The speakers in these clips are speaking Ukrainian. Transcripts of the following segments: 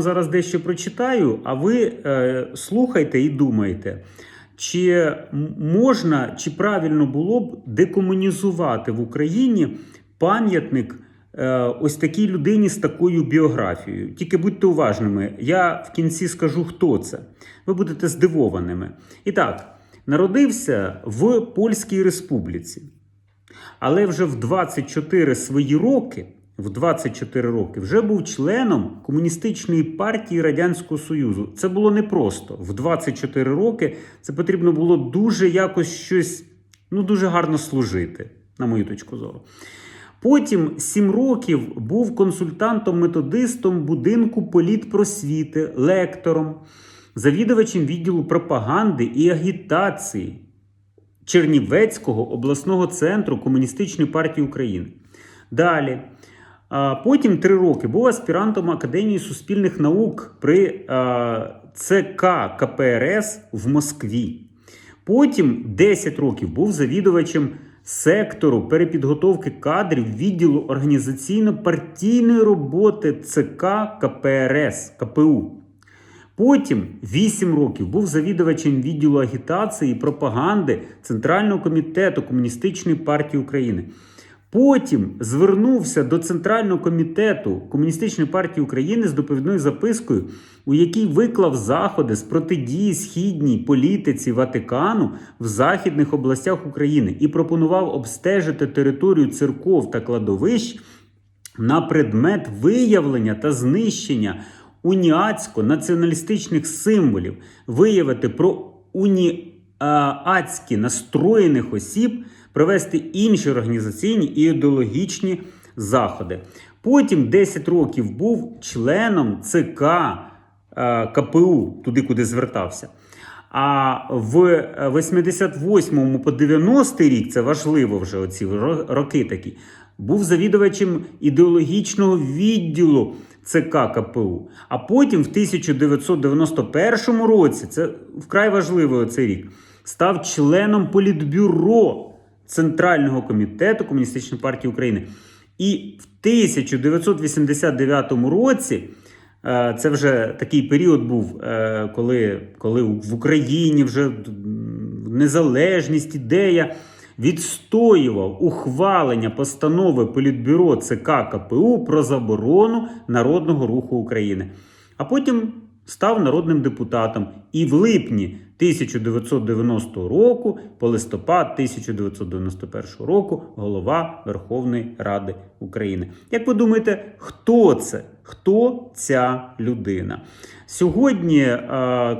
зараз дещо прочитаю, а ви е, слухайте і думайте, чи можна, чи правильно було б декомунізувати в Україні пам'ятник е, ось такій людині з такою біографією. Тільки будьте уважними, я в кінці скажу, хто це. Ви будете здивованими. І так, народився в Польській Республіці. Але вже в 24 свої роки, в 24 роки вже був членом комуністичної партії Радянського Союзу. Це було непросто. В 24 роки це потрібно було дуже якось щось ну, дуже гарно служити, на мою точку зору. Потім 7 років був консультантом-методистом будинку політпросвіти, лектором, завідувачем відділу пропаганди і агітації Чернівецького обласного центру Комуністичної партії України. Далі. Потім три роки був аспірантом Академії суспільних наук при ЦК КПРС в Москві. Потім 10 років був завідувачем сектору перепідготовки кадрів відділу організаційно-партійної роботи ЦК КПРС КПУ. Потім 8 років був завідувачем відділу агітації і пропаганди Центрального комітету Комуністичної партії України. Потім звернувся до Центрального комітету Комуністичної партії України з доповідною запискою, у якій виклав заходи з протидії східній політиці Ватикану в західних областях України і пропонував обстежити територію церков та кладовищ на предмет виявлення та знищення уніатсько-націоналістичних символів, виявити про уніатськи настроєних осіб, провести інші організаційні і ідеологічні заходи. Потім 10 років був членом ЦК е, КПУ, туди, куди звертався. А в 88-му по 90-й рік, це важливо вже оці роки такі, був завідувачем ідеологічного відділу ЦК КПУ. А потім в 1991 році, це вкрай важливий цей рік, став членом політбюро Центрального комітету Комуністичної партії України. І в 1989 році. Е, Це вже такий період був, е, коли, коли в Україні вже незалежність, ідея відстоював ухвалення постанови Політбюро ЦК КПУ про заборону Народного руху України. А потім став народним депутатом і в липні 1990 року, по листопад 1991 року, голова Верховної Ради України. Як ви думаєте, хто це? Хто ця людина? Сьогодні е,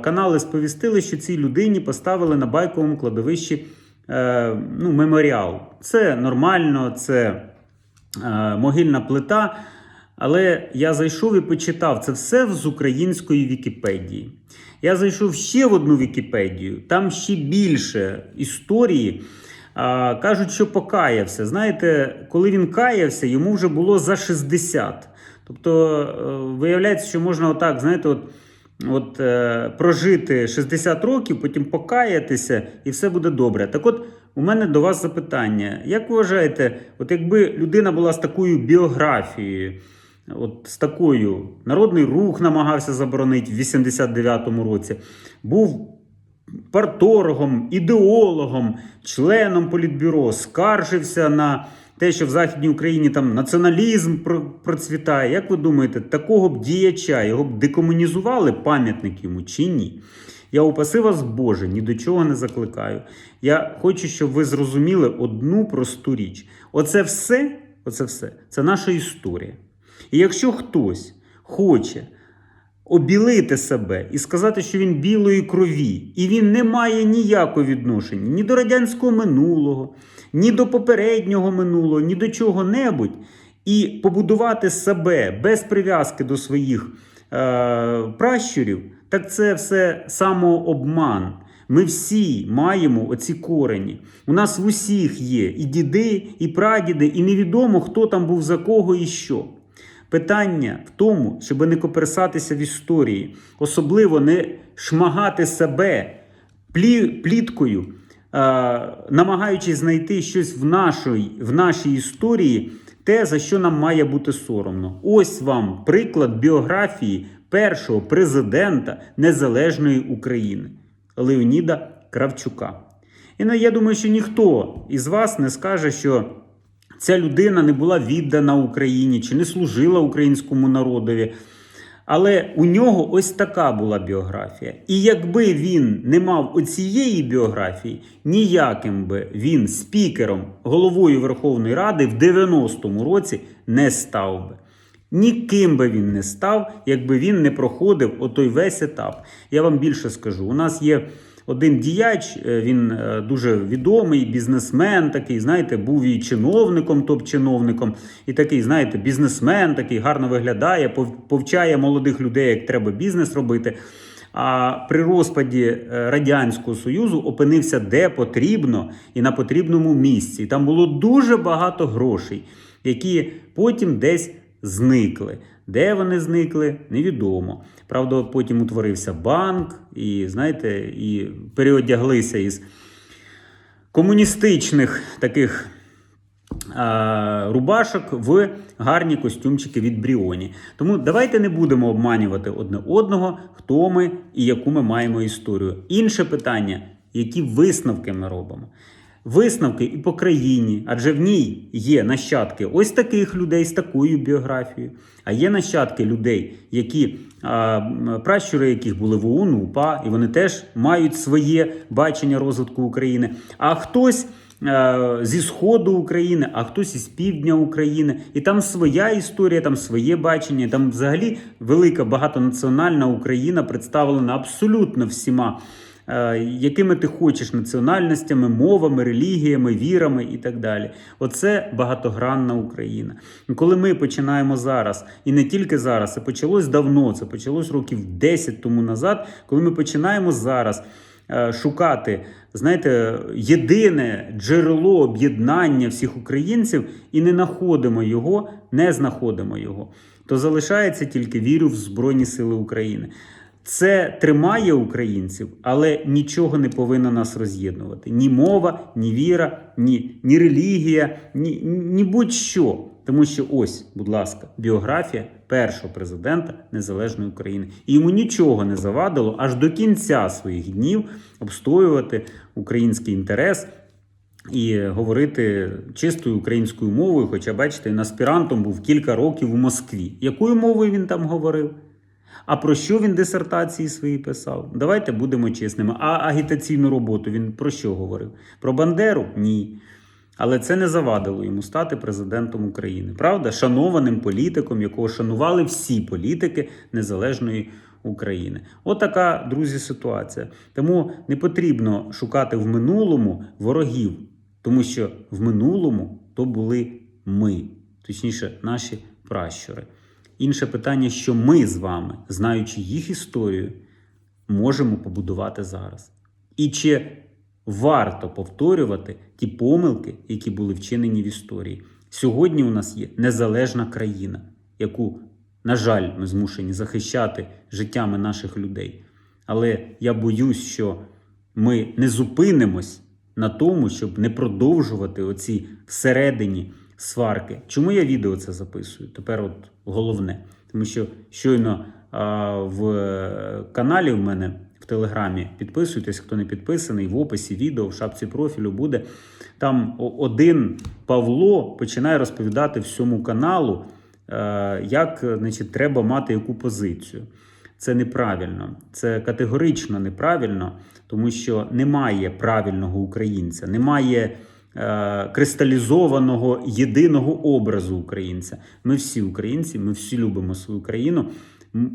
канали сповістили, що цій людині поставили на байковому кладовищі е, ну, меморіал. Це нормально, це е, могильна плита. Але я зайшов і почитав це все з української Вікіпедії. Я зайшов ще в одну Вікіпедію, там ще більше історії. А, кажуть, що покаявся. Знаєте, коли він каявся, йому вже було за 60. Тобто, е, виявляється, що можна отак, знаєте, от, от е, прожити 60 років, потім покаятися, і все буде добре. Так от, у мене до вас запитання. Як ви вважаєте, от якби людина була з такою біографією, от з такою народний рух намагався заборонити в 89-му році, був парторгом, ідеологом, членом політбюро, скаржився на те, що в Західній Україні там націоналізм процвітає. Як ви думаєте, такого б діяча його б декомунізували пам'ятник йому чи ні? Я упаси вас, Боже, ні до чого не закликаю. Я хочу, щоб ви зрозуміли одну просту річ. Оце все, оце все це наша історія. І якщо хтось хоче обілити себе і сказати, що він білої крові, і він не має ніякого відношення ні до радянського минулого, ні до попереднього минулого, ні до чого-небудь, і побудувати себе без прив'язки до своїх е, пращурів, так це все самообман. Ми всі маємо оці корені. У нас в усіх є і діди, і прадіди, і невідомо, хто там був за кого і що. Питання в тому, щоб не коперсатися в історії, особливо не шмагати себе пліткою, намагаючись знайти щось в нашій, в нашій історії, те, за що нам має бути соромно. Ось вам приклад біографії першого президента Незалежної України Леоніда Кравчука. І ну, я думаю, що ніхто із вас не скаже, що ця людина не була віддана Україні чи не служила українському народові. Але у нього ось така була біографія. І якби він не мав оцієї біографії, ніяким би він спікером, головою Верховної Ради в 90-му році не став би. Ніким би він не став, якби він не проходив отой весь етап. Я вам більше скажу: у нас є один діяч, е, він е, дуже відомий, бізнесмен такий, знаєте, був і чиновником, топ-чиновником, і такий, знаєте, бізнесмен, такий гарно виглядає, пов- повчає молодих людей, як треба бізнес робити. А при розпаді е, Радянського Союзу опинився де потрібно і на потрібному місці. Там було дуже багато грошей, які потім десь зникли. Де вони зникли, невідомо. Правда, потім утворився банк, і знаєте, і переодяглися із комуністичних таких а, рубашок в гарні костюмчики від Бріоні. Тому давайте не будемо обманювати одне одного, хто ми і яку ми маємо історію. Інше питання, які висновки ми робимо. Висновки і по країні, адже в ній є нащадки ось таких людей з такою біографією, а є нащадки людей, які пращури яких були в ОУН, УПА, і вони теж мають своє бачення розвитку України. А хтось е, зі сходу України, а хтось із півдня України, і там своя історія, там своє бачення. Там взагалі велика багатонаціональна Україна представлена абсолютно всіма якими ти хочеш національностями, мовами, релігіями, вірами і так далі. Оце багатогранна Україна. Коли ми починаємо зараз, і не тільки зараз, це почалось давно, це почалось років 10 тому назад, коли ми починаємо зараз. е, Шукати, знаєте, єдине джерело об'єднання всіх українців і не знаходимо його, не знаходимо його, то залишається тільки вірю в Збройні Сили України. Це тримає українців, але нічого не повинно нас роз'єднувати. Ні мова, ні віра, ні, ні релігія, ні, ні будь-що. Тому що ось, будь ласка, біографія першого президента Незалежної України. І йому нічого не завадило аж до кінця своїх днів обстоювати український інтерес і говорити чистою українською мовою. Хоча, бачите, він аспірантом був кілька років у Москві. Якою мовою він там говорив? А про що він дисертації свої писав? Давайте будемо чесними. А агітаційну роботу він про що говорив? Про Бандеру? Ні. Але це не завадило йому стати президентом України. Правда, шанованим політиком, якого шанували всі політики незалежної України. Отака, друзі, ситуація. Тому не потрібно шукати в минулому ворогів, тому що в минулому то були ми, точніше, наші пращури. Інше питання, що ми з вами, знаючи їх історію, можемо побудувати зараз. І чи варто повторювати ті помилки, які були вчинені в історії? Сьогодні у нас є незалежна країна, яку, на жаль, ми змушені захищати життями наших людей. Але я боюсь, що ми не зупинимось на тому, щоб не продовжувати оці всередині сварки. Чому я відео це записую? Тепер от головне. Тому що щойно а, в каналі в мене в Телеграмі підписуйтесь, хто не підписаний, в описі відео, в шапці профілю буде. Там один Павло починає розповідати всьому каналу, е, як значить, треба мати яку позицію. Це неправильно, це категорично неправильно, тому що немає правильного українця, немає кристалізованого єдиного образу українця. Ми всі українці, ми всі любимо свою країну.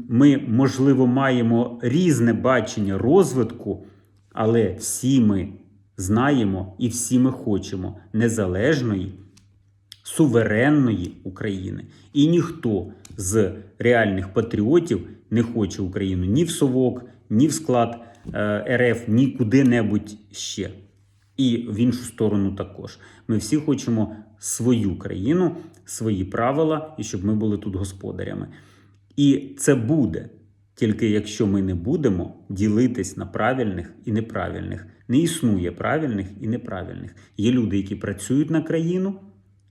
Ми, можливо, маємо різне бачення розвитку, але всі ми знаємо і всі ми хочемо незалежної суверенної України. І ніхто з реальних патріотів не хоче Україну ні в совок, ні в склад е, РФ, ні куди-небудь ще. І в іншу сторону також. Ми всі хочемо свою країну, свої правила, і щоб ми були тут господарями. І це буде тільки якщо ми не будемо ділитись на правильних і неправильних. Не існує правильних і неправильних. Є люди, які працюють на країну,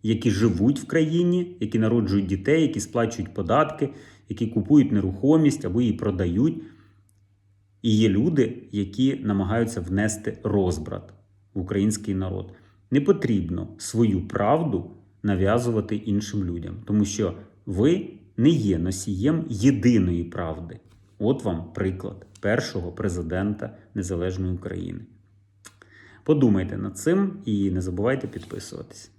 які живуть в країні, які народжують дітей, які сплачують податки, які купують нерухомість або її продають. І є люди, які намагаються внести розбрат український народ. Не потрібно свою правду нав'язувати іншим людям, тому що ви не є носієм єдиної правди. От вам приклад першого президента Незалежної України. Подумайте над цим і не забувайте підписуватись.